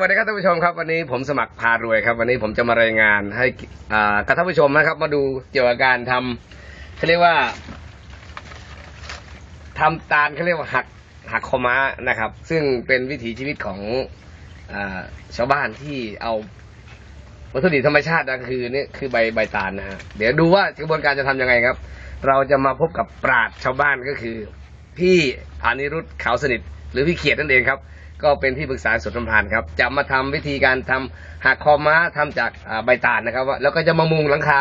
สวัสดีครับท่านผู้ชมครับวันนี้ผมสมัครพารวยครับ วันนี้ผมจะมารายงานให้อ่ากับท่านผู้ชมนะครับ มาดูเกี่ยวกับการทำเขาเรียกว่าทำตาลเขาเรียกว่าหักหักคอม้านะครับ ซึ่งเป็นวิถีชีวิตของอชาวบ้านที่เอาวัตถุดิบธรรมชาตินะคือนี่คือใบใบตาลนะฮะเดี๋ยวดูว่ากระบวนการจะทำยังไงครับ เราจะมาพบกับปราดชาวบ้านก็คือ พี่อานิรุตขาวสนิท หรือพี่เขียดนั่นเองครับ ก็เป็นที่ปรึกษาสวนสัมพันธ์ครับ จะมาทำวิธีการทำหักคอม้าทำจากอ่าใบตาลนะครับว่าแล้วก็จะมามุงหลังคา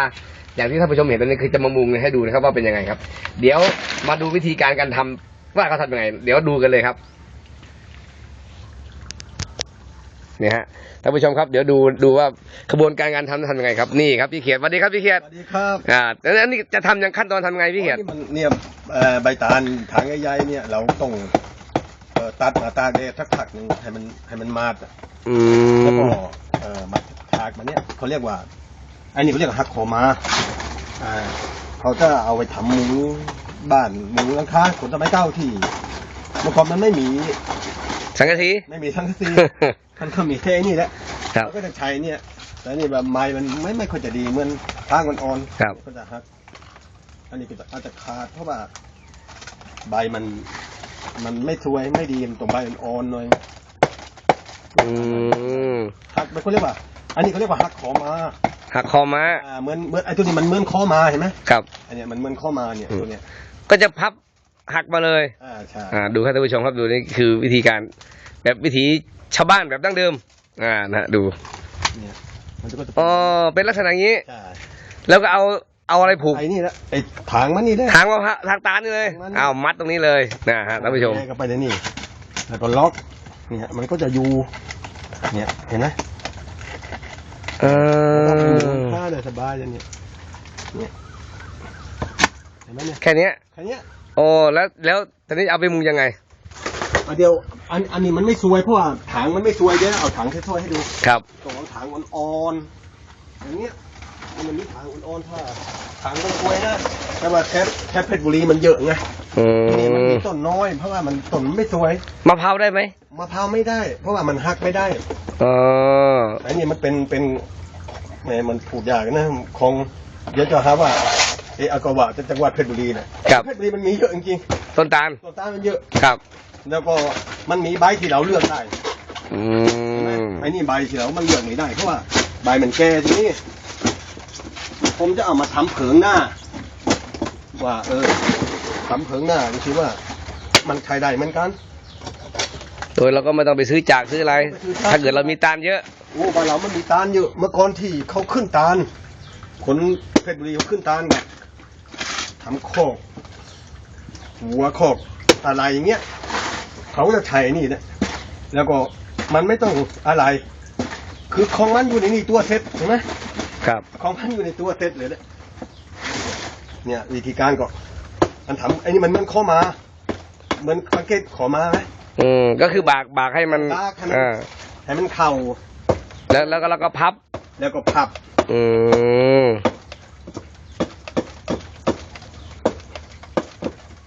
อย่างที่ท่านผู้ชมเห็นตอนนี้คือจะมามุงให้ดูนะครับว่าเป็นยังไงครับ เดี๋ยวมาดูวิธีการการทำว่าเขาทำยังไง เดี๋ยวดูกันเลยครับเนี่ยฮะท่านผู้ชมครับเดี๋ยวดูดูว่าขบวนการการทำทำยังไงครับนี่ครับพี่เขียดสวัสดีครับพี่เขียดสวัสดีครับอ่าแล้วนี่จะทำยังขั้นตอนทำยังไงพี่เขียดนี่มันเนี่ยเอ่อใบตาลถังใหญ่ๆเนี่ยเราต้องเอ่อตัดมาตากแดดสักพักหนึ่งให้มันให้มันมาดอะอืแล้วก็มเอ่อมาถากมันเนี่ยเขาเรียกว่าไอ้นี่เขาเรียกว่าฮักคอมาอ่าเขาจะเอาไปทำหมูบ้านหมูหลังคาคนสมัยเก่าที่เมื่อก่อนมันไม่มีสังกะสี ไม่มีทั้งซีมันก็มีแค่นี้แหละ ครับเราก็จะใช้เนี่ยแต่นี่แบบไม้มันไม่ไม่ค่อยจะดีเหมือนทางมันอ่อนครับ ก็จะหัก อันนี้ก็จะอาจจะขาดเพราะว่าใบมัน มันไม่สวยไม่ดีมันตรงใบมันอ่อนหน่อยอืมหักมันเขาเรียกว่า อันนี้เขาเรียกว่าหักคอมาหักคอม้า อ่าเหมือนเหมือนไอ้ตัวนี้มันเหมือนคอมาเห็นไหมครับ อันเนี้ยมันเหมือนคอมาเนี่ยอืมตัวเนี้ยก็จะพับหักมาเลย อ่าใช่อ่า ดูครับท่านผู้ชมครับดูนี่คือวิธีการแบบวิถีชาวบ้านแบบดั้งเดิม อ่านะดูเนี่ยมันก็จะอ๋อเป็นลักษณะอย่างนี้ ใช่แล้วก็เอา เอาอะไรผูกไอ้นี่แหละไอ้ถางมันนี่แหละ ทางมะพร้าวทางตาลนี่เลยทางมันเอามัดตรงนี้เลยนะฮะท่านผู้ชมแยกเข้าไปในนี่ แล้วก็ล็อก เนี่ย มันก็จะอยู่ เนี่ย เห็นไหมเออผ้าเลยสบายอย่างเนี้ยเนี่ยเห็นไหมเนี่ยแค่เนี้ยแค่เนี้ยโอ้แล้วแล้วตอนนี้เอาไปมุงยังไงอันเดียว อัน อันนี้มันไม่สวย เพราะว่าถังมันไม่สวยเดี๋ยวเอาถังสวยๆให้ดูครับตรงเอาถังอ่อนๆอย่างเงี้ย มันมีถังอ่อนๆถ้าถังมันสวยนะแต่ว่าแคปแคปเพชรบุรีมันเยอะไงอืทีนี่มันมมีต้นน้อย เพราะว่ามันต้นมันไม่สวยมะพร้าวได้ไหมมะพร้าวไม่ได้ เพราะว่ามันหักไม่ได้อ๋อไอ้นี่มันเป็นเป็นแหมมันพูดยากนะคงเดี๋ยวจะหาว่าเอออากาวะจะจังหวัดเพชรบุรีนะครับเพชรบุรีมันมีเยอะจริงต้นตาลๆต้นตาลมันเยอะ ครับแล้วก็มันมีใบที่เราเลือกได้ อืใช่ไหมมไอ้นี่ใบที่เรามันเลือกไม่ได้เพราะว่าใบมันแก่ทีนี้ ผมจะเอามาทำเผิงหน้า ว่า เออทำเผิงหน้าดูสิว่า มันใช้ได้เหมือนกัน โดยเราก็ไม่ต้องไปซื้อจากซื้ออะไร ถ้าเกิดเรามีตาลเยอะ โอ้บ้านเรามันมีตาลเยอะ เมื่อก่อนที่เขาขึ้นตาลคนเพชรบุรีเขาขึ้นตาลกันทำโคอกหัวโคอกอะไรอย่างเงี้ยเขาจะใช้นี่นะแล้วก็มันไม่ต้องอะไร คือของมันอยู่ในนี่ตัวเซ็ตใช่ไหม ครับของมันอยู่ในตัวเซ็ตเลยเนี่ยเนี่ยวิธีการก็มันทำไอ้นี่มันเหมันข้อมาเหมือนสังเกตขอมาไหมอืมก็คือบากบากให้มันบากให้มันอ่าให้มันเข่าแล้วแล้วก็เราก็พับ แล้วก็พับ อืม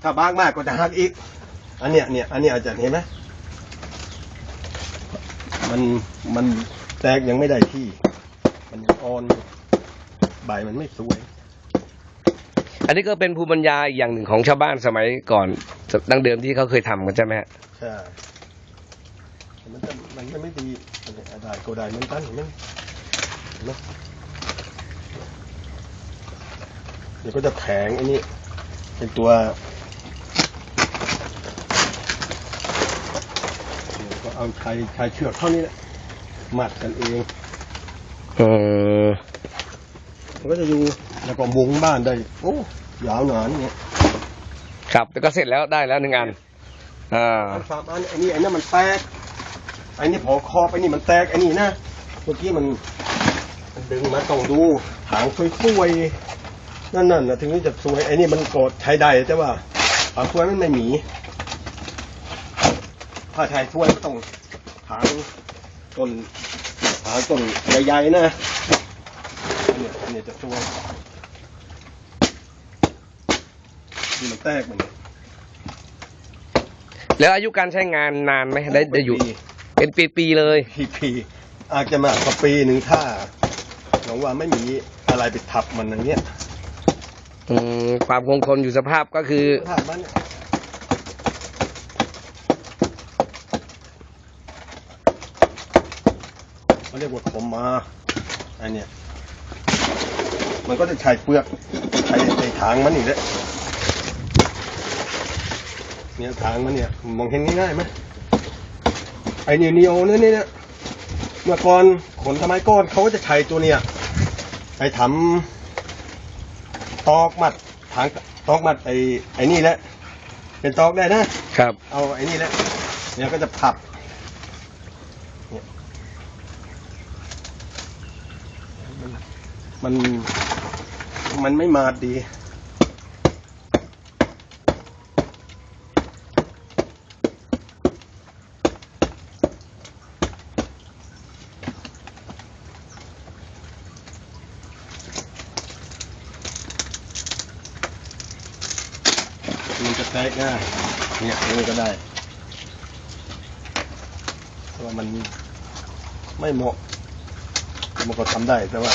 ถ้าบางมากก็จะหักอีก อันเนี้ยเนี่ยอันเนี้ยอาจารย์เห็นไหมมันมันแตกยังไม่ได้ที่ มันยังอ่อนใบมันไม่สวย อันนี้ก็เป็นภูมิปัญญาอีกอย่างหนึ่งของชาวบ้านสมัยก่อนดั้งเดิมที่เขาเคยทำกันใช่ไหมฮะใช่แต่มันจะมันไม่ดีอันนี้ได้ก็ได้เหมือนกันเห็นไหมเห็นไหมเดี๋ยวก็จะแข็งไอ้นี่เป็นตัวเดี๋ยวก็เอาชายชายเชือกเท่านี้แหละมัดกันเอง อืมมันก็จะอยู่แล้วก็มุงบ้านได้ โอ้ยาวหนานเนี่ยครับแล้วก็เสร็จแล้วได้แล้วหนึ่งอันอ่าอันสามอันไอ้นี่ไอ้นั่นมันแตกไอ้นี่พอคอบไอ้นี่มันแตกไอ้นี่นะเมื่อกี้มัน มันดึงมาต้องดูหางสวยๆนั่นน่ะนะถึงนี้จะสวยไอ้นี่มันโกดใช้ได้แต่ว่าหางสวยมันไม่หมีถ้าใช้สวยมันต้องหางต้น หางต้นใหญ่ๆนะเนี่ยอันเนี่ยจะสวยนี่มันแตกมันเนี่ยแล้วอายุการใช้งานนานไหมได้ได้อยู่ปีเป็นปีๆเลย พีพีอาจจะมากกว่าปีหนึ่งถ้าหลงว่าไม่มีอะไรไปทับมันอย่างเงี้ยอืมความคงทนอยู่สภาพก็คือทับมันเนี่ย เขาเรียกว่าขมมาอันเนี้ยมันก็จะใช้เปลือกใช้ในถางมันนี่แหละเนี่ยถางมันเนี่ยมองเห็นง่ายๆไหมไอ้เนียวเนียวๆเนี่ยเนี่ยเมื่อก่อนขนสมัยก่อนเขาก็จะใช้ตัวเนี่ยไปทำตอกมัดถางตอกมัดไอ้ไอ้นี่แหละเป็นตอกได้นะครับ เอาไอ้นี่แหละเนี่ยก็จะพับเนี่ย มันมันไม่มาดี มันจะแตกง่าย เนี่ยนี้ก็ได้เพราะว่ามันไม่เหมาะมันก็ทำได้แต่ว่า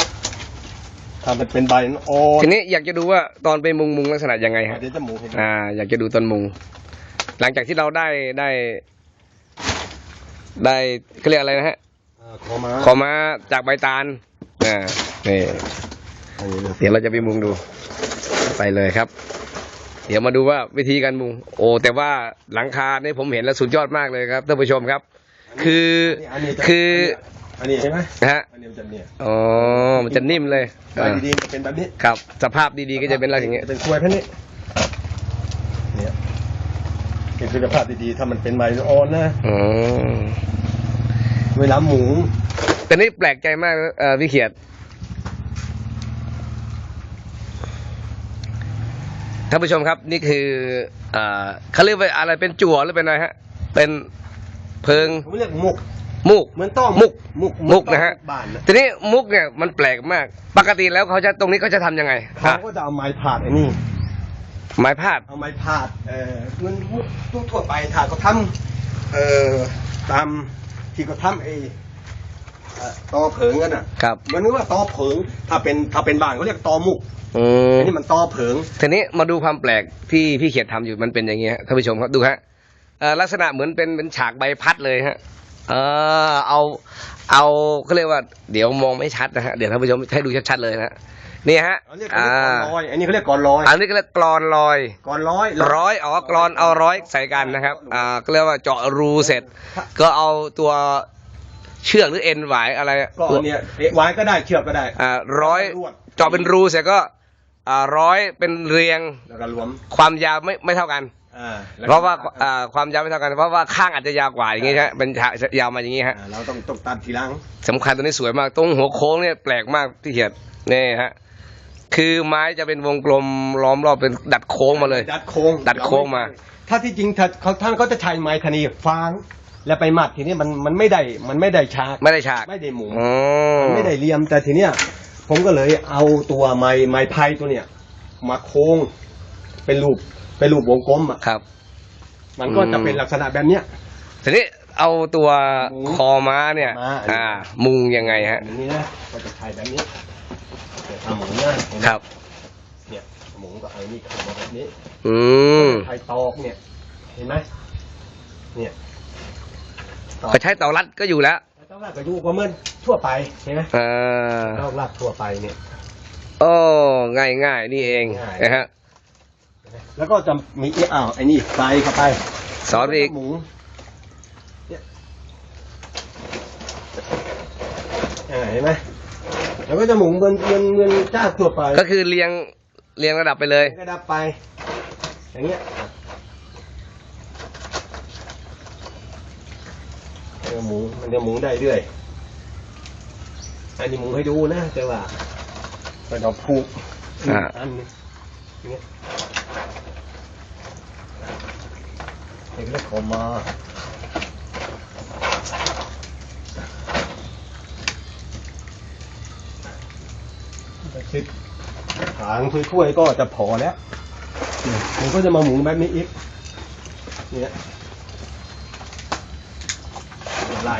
ถ้ามันเป็นใบอ่อนทีนี้อยากจะดูว่าตอนไปมุงมุงลักษณะยังไงฮะเดี๋ยวจะหมูเห็นอ่า อยากจะดูตอนมุง หลังจากที่เราได้ได้ ได้เขาเรียกอะไรนะฮะอ่าขอมาขอมาจากใบตาลอ่านี่อันนี้เลยเดี๋ยวเราจะไปมุงดู ไปเลยครับ เดี๋ยวมาดูว่าวิธีการมุง โอ้แต่ว่าหลังคาเนี่ยผมเห็นแล้วสุดยอดมากเลยครับท่านผู้ชมครับ คือ อันนี้จะคือ อันนี้ใช่ไหมนะฮะอันนี้มันจะเนี่ยอ๋อมันจะนิ่มเลยใบดีๆมันจะเป็นแบบนี้ครับ สภาพดีๆก็จะเป็นอะไรอย่างเงี้ยจะเป็นกล้วยแค่นี้เนี่ยเป็นคุณภาพดีๆถ้ามันเป็นใบอ่อนนะอ๋อเวลาหมูแต่นี่แปลกใจมากเอ่อพี่เขียดท่านผู้ชมครับนี่คือเอ่อเขาเรียกว่าอะไรเป็นจั่วหรือเป็นอะไรฮะ เป็นเพิง ผมเรียกมุก มุกเหมือนต้อมุกมุกมุกนะฮะบ้านนะทีนี้มุกเนี่ยมันแปลกมาก ปกติแล้วเขาจะตรงนี้เขาจะทำยังไงเขาอะก็จะเอาไม้ผาดไอ้นี่ไม้พาดเอาไม้ผาดเอ่อเงินมุกทั่วๆไปถ้าเขาทำเอ่อตามที่เขาทำไอ้เอ่อตอเผิงกันอะครับเหมันนึกว่าตอเผิง ถ้าเป็นถ้าเป็นบ้านเขาเรียกตอมุกอืมอันนี้มันตอเผิงทีนี้มาดูความแปลกที่พี่เขียดทำอยู่มันเป็นอย่างนี้ฮะท่านผู้ชมครับดูฮะเอ่อลักษณะเหมือนเป็นเป็นฉากใบพัดเลยฮะ เออเอาเอาเขาเรียกว่า เดี๋ยวมองไม่ชัดนะฮะเดี๋ยวท่านผู้ชมให้ดูชัดๆเลยนะฮะนี่ฮะเขาเรียกอ่าก่อนลอยอันนี้เขาเรียกก่อนลอยอันนี้ก็เรียกกรอนลอยก่อนร้อย ร้อยอ๋อกรอนเอาร้อยใส่กันนะครับอ่าก็เรียกว่าเจาะรูเสร็จ ก็เอาตัวเชือกหรือเอ็นหวายอะไรก็อันเนี่ยเอะไว้ก็ได้เชือกก็ได้ อ่าร้อยลวด เจาะเป็นรูเสร็จก็อ่าร้อยเป็นเรียงแล้วก็รวมความยาวไม่ไม่เท่ากันอ่าแล้ว เพราะว่าอ่าความยาวไม่เท่ากันเพราะว่าข้างอาจจะยาวกว่าอย่างงี้ฮะเป็นยาวมาอย่างงี้ฮะอ่าเราต้องต้องตัดทีหลังสำคัญตัวนี้สวยมากตรงหัวโค้งเนี่ยแปลกมากที่เขียดนี่ฮะคือไม้จะเป็นวงกลมล้อมรอบเป็นดัดโค้งมาเลย ดัดโค้งดัดโค้งมา ถ้าที่จริงถ้าเขาท่านเขาจะใช้ไม้ธนีฟางแล้วไปมัดทีนี้มันมันไม่ได้มันไม่ได้ฉากไม่ได้ฉากไม่ได้หมุนอ๋อมันไม่ได้เหลี่ยมแต่ทีเนี้ยผมก็เลยเอาตัวไม้ไม้ไผ่ตัวเนี้ยมาโค้งเป็นรูป เป็นรูปวงกลมอะครับ มันก็จะเป็นลักษณะแบบเนี้ย ทีนี้เอาตัวหมูคอม้าเนี่ย ม้าอ่า มุงยังไงฮะ อย่างนี้นะก็จะใช้แบบนี้เดี๋ยวทำหมูง่ายเห็นไหมครับ เนี่ยหมูก็เอานี่เข้ามาแบบนี้อืมไข่ตอกเนี่ย เห็นไหมเนี่ยตอกเขาใช้เตาลัดก็อยู่แล้วตอกลากก็อยู่ก็เหมือนทั่วไปเห็นไหมอ่าตอกลากทั่วไปเนี่ย โอ้ง่ายง่ายๆนี่เองง่าย นะฮะ แล้วก็จะมีอีอ้าวไอ้นี่ใส่เข้าไปสอนอีกหมูเนี่ยอ่าเห็นไหมแล้วก็จะหมุนเงินเงินเงินจ้าทั่วไปก็คือเรียงเรียงระดับไปเลยก็ดับไป อย่างเงี้ยเดี๋ยวหมูมันจะหมูได้เรื่อยอันนี้หมูให้ดูนะแต่ว่าไปเราผูกอ่าอันนี้อย่างเงี้ย เด็กแล้วขอมาคิดหางถ้วยๆก็จะพอแล้วผมก็จะมาหมุนแบบนี้อีกเนี่ยไล่